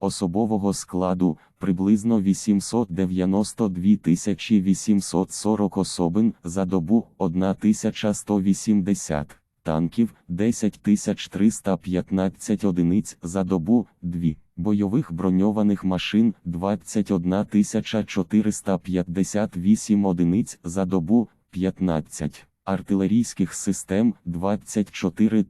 особового складу приблизно 892 840 особин за добу 1180 танків 10 315 одиниць за добу 2, бойових броньованих машин 21 458 одиниць за добу 15, артилерійських систем 24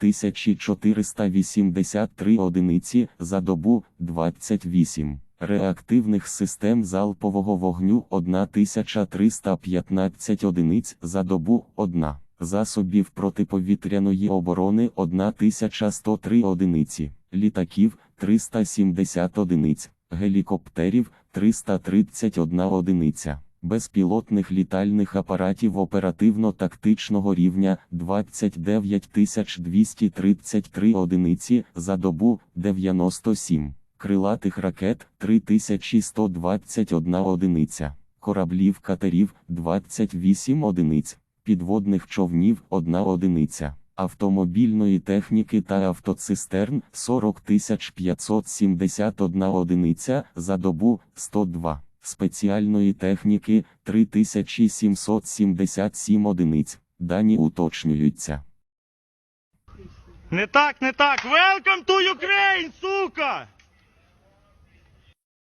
483 одиниці за добу 28. Реактивних систем залпового вогню 1315 одиниць за добу 1 засобів протиповітряної оборони 1103 одиниці, літаків 370 одиниць, гелікоптерів 331 одиниця, безпілотних літальних апаратів оперативно-тактичного рівня 29 233 одиниці за добу 97, крилатих ракет 3121 одиниця, кораблів катерів 28 одиниць. Підводних човнів 1 одиниця, автомобільної техніки та автоцистерн 40 571 одиниця за добу 102, спеціальної техніки 3777 одиниць. Дані уточнюються. Не так, не так. Welcome to Ukraine, сука!